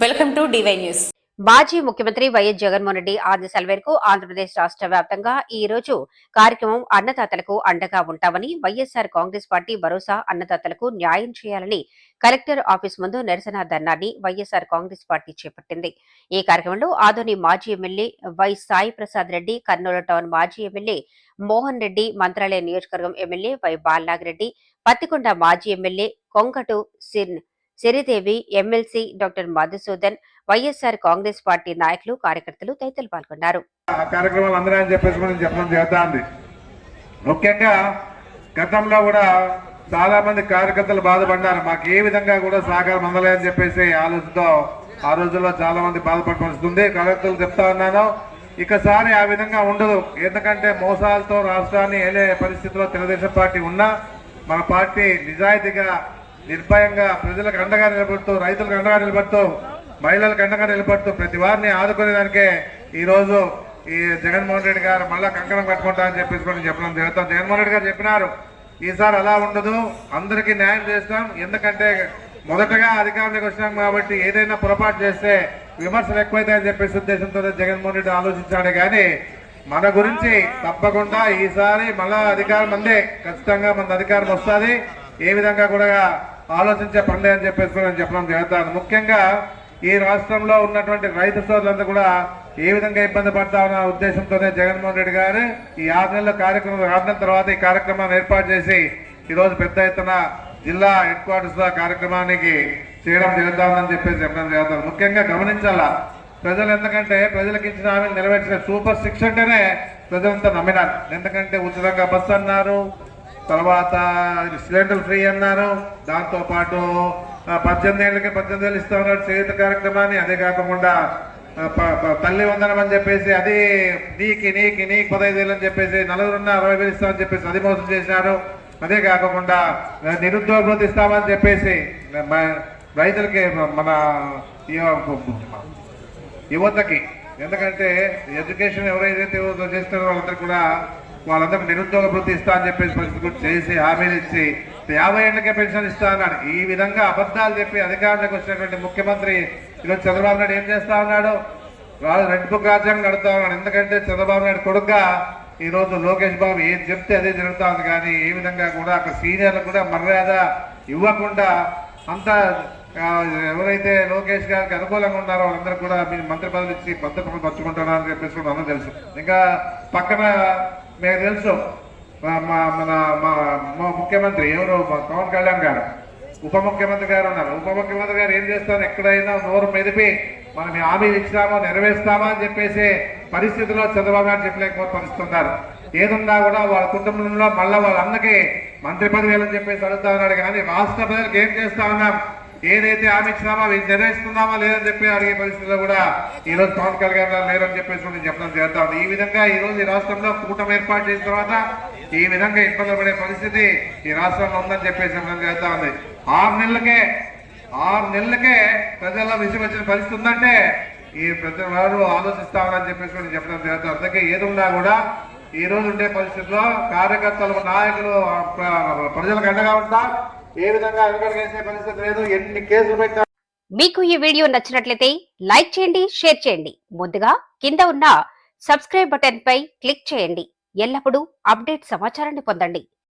Welcome to DY news. మాజీ ముఖ్యమంత్రి YS Jaganmohan Reddy ఆదేశాల మేరకు ఆంధ్రప్రదేశ్ రాష్ట్ర వ్యాప్తంగా ఈ రోజు కార్యక్రమం అన్నదాతలకు అండగా ఉంటామని వైఎస్ఆర్ కాంగ్రెస్ పార్టీ భరోసా అన్నదాతలకు న్యాయం చేయాలని కలెక్టర్ ఆఫీస్ ముందు నిరసన ధర్నాన్ని వైఎస్ఆర్ కాంగ్రెస్ పార్టీ చేపట్టింది. ఈ కార్యక్రమంలో ఆదోని మాజీ MLA Y Sai Prasad Reddy Kurnool town మాజీ ఎమ్మెల్యే మోహన్ రెడ్డి మంత్రాలయ నియోజకవర్గం ఎమ్మెల్యే వై బాలనాగిరెడ్డి పత్తికొండ మాజీ ఎమ్మెల్యే కొంకటు sin Siridevi MLC doctor Madhusudan YSR Congress party నాయకులు కార్యకర్తలు తదితరులు పాల్గొన్నారు. కార్యక్రమాలు చెప్పేసి ముఖ్యంగా గతంలో కూడా చాలా మంది కార్యకర్తలు బాధపడ్డారు. మాకు ఏ విధంగా కూడా సహకారం అందలేదని చెప్పేసి ఆలోచనతో ఆ రోజుల్లో చాలా మంది బాధపడడం వస్తుంది కార్యకర్తలు చెప్తా ఉన్నాను. ఇకసారి ఆ విధంగా ఉండదు. ఎందుకంటే మోసాలతో రాష్ట్రాన్ని వెళ్ళే పరిస్థితిలో తెలుగుదేశం పార్టీ ఉన్నా మన పార్టీ నిజాయితీగా నిర్భయంగా ప్రజలకు అండగా నిలబడుతూ రైతులకు అండగా నిలబడుతూ మహిళలకు అండగా నిలబడుతూ ప్రతి వారిని ఆదుకునేదానికే ఈరోజు ఈ జగన్మోహన్ రెడ్డి గారు మళ్ళా కంకణం కట్టుకుంటా అని చెప్పేసి కూడా చెప్పడం జరుగుతాం జగన్మోహన్ రెడ్డి గారు చెప్పినారు ఈసారి అలా ఉండదు అందరికీ న్యాయం చేస్తాం. ఎందుకంటే మొదటగా అధికారంలోకి వచ్చినాం కాబట్టి ఏదైనా పొరపాటు చేస్తే విమర్శలు ఎక్కువైతాయని చెప్పేసి ఉద్దేశంతో జగన్మోహన్ రెడ్డి ఆలోచించాడు కానీ మన గురించి తప్పకుండా ఈసారి మళ్ళా అధికారం అందే. ఖచ్చితంగా మన అధికారం వస్తుంది. ఏ విధంగా కూడా ఆలోచించే పనులే అని చెప్పేసి కూడా నేను చెప్పడం జరుగుతాను. ముఖ్యంగా ఈ రాష్ట్రంలో ఉన్నటువంటి రైతు సోదరులంతా కూడా ఏ విధంగా ఇబ్బంది పడతామన్న ఉద్దేశంతోనే జగన్మోహన్ రెడ్డి గారు ఈ ఆరు నెలల కార్యక్రమం ఆడిన తర్వాత ఈ కార్యక్రమాన్ని ఏర్పాటు చేసి ఈరోజు పెద్ద ఎత్తున జిల్లా హెడ్ క్వార్టర్స్ కార్యక్రమానికి చేయడం జరుగుతామని చెప్పేసి చెప్పడం జరుగుతుంది ముఖ్యంగా గమనించాలా ప్రజలు ఎందుకంటే ప్రజలకు ఇచ్చిన హామీలు నెరవేర్చిన సూపర్ సిక్స్ అంటేనే ప్రజలంతా నమ్మినారు. ఎందుకంటే ఉచితంగా బస్సు అన్నారు తర్వాత సిలిండర్ ఫ్రీ అన్నారు. దాంతోపాటు పద్దెనిమిది ఏళ్ళకి పద్దెనిమిది ఏళ్ళు ఇస్తా ఉన్నారు చేయుత కార్యక్రమాన్ని. అదే కాకుండా తల్లి వందనం అని చెప్పేసి అది నీకి నీకి నీకు పదహైదు వేలు అని చెప్పేసి నలుగురున్న అరవై వేలు ఇస్తామని చెప్పేసి అది మోసం చేసినారు. అదే కాకుండా ఆ, నిరుద్యోగ ఇస్తామని చెప్పేసి రైతులకి మన ఈ యువతకి. ఎందుకంటే ఎడ్యుకేషన్ ఎవరైతే చేస్తారో వాళ్ళందరూ కూడా వాళ్ళందరికీ నిరుద్యోగ భృతి ఇస్తా అని చెప్పేసి పరిస్థితి చేసి హామీలు ఇచ్చి యాభై ఏళ్ళకే పెన్షన్ ఇస్తా అన్నాడు. ఈ విధంగా అబద్ధాలు చెప్పి అధికారంలోకి వచ్చినటువంటి ముఖ్యమంత్రి ఈరోజు చంద్రబాబు నాయుడు ఏం చేస్తా ఉన్నాడు వాళ్ళు రెడ్ బుక్ రాజ్యాంగం నడుతా ఉన్నాడు. ఎందుకంటే చంద్రబాబు నాయుడు కొడుకుగా ఈ రోజు లోకేష్ బాబు ఏం చెప్తే అదే జరుగుతా ఉంది. కానీ ఏ విధంగా కూడా అక్కడ సీనియర్లు కూడా మర్యాద ఇవ్వకుండా అంత ఎవరైతే లోకేష్ గారికి అనుకూలంగా ఉన్నారో వాళ్ళందరూ కూడా మీ మంత్రి పదవి ఇచ్చి పద్ధతులు పంచుకుంటున్నారని చెప్పేసి కూడా అందరూ తెలుసు. ఇంకా పక్కన మీకు తెలుసు మా- మన మా మా ముఖ్యమంత్రి ఎవరు? మా పవన్ కళ్యాణ్ గారు. ఉప ముఖ్యమంత్రి గారు ఉన్నారు. ఉప ముఖ్యమంత్రి గారు ఏం చేస్తారు? ఎక్కడైనా నోరు మెదిపి మనం హామీ ఇచ్చినామో నెరవేర్స్తామా అని చెప్పేసి పరిస్థితిలో చంద్రబాబు నాయుడు చెప్పలేకపోతే పరిస్థితున్నారు ఏదున్నా కూడా వాళ్ళ కుటుంబంలో మళ్ళీ వాళ్ళ అన్నకి మంత్రి పదవి అని చెప్పేసి అడుగుతా ఉన్నాడు. కానీ రాష్ట్ర ప్రజలకు ఏం చేస్తా ఉన్నాం? ఏదైతే హామీ ఇచ్చినామో అవి నెరవేరుస్తున్నామా లేదని చెప్పి అడిగే పరిస్థితిలో కూడా ఈ రోజు పవన్ కళ్యాణ్ గారు లేరని చెప్పేసి కూడా నేను చెప్పడం జరుగుతా ఉంది. ఈ విధంగా ఈ రోజు ఈ రాష్ట్రంలో కూటమి ఏర్పాటు చేసిన తర్వాత ఈ విధంగా ఇబ్బంది పడే పరిస్థితి ఈ రాష్ట్రంలో ఉందని చెప్పేసి మనం జరుగుతా ఉంది. ఆరు నెలలకే ఆరు నెలలకే ప్రజల్లో విషయం వచ్చిన పరిస్థితి ఉందంటే ఈ ప్రతి వారు ఆలోచిస్తామని చెప్పేసి కూడా చెప్పడం జరుగుతుంది అందుకే ఏది ఉన్నా కూడా ఈ రోజు ఉండే పరిస్థితిలో కార్యకర్తలు నాయకులు ప్రజలకు అండగా ఉంటారు. ఏ విధంగా వెనకడిగేసే పరిస్థితి లేదు. ఎన్ని కేసులు పెట్టారు మీకు ఈ వీడియో నచ్చినట్లయితే లైక్ చేయండి షేర్ చేయండి. ముందుగా కింద ఉన్న సబ్స్క్రైబ్ బటన్ పై క్లిక్ చేయండి. ఎల్లప్పుడూ అప్డేట్ సమాచారాన్ని పొందండి.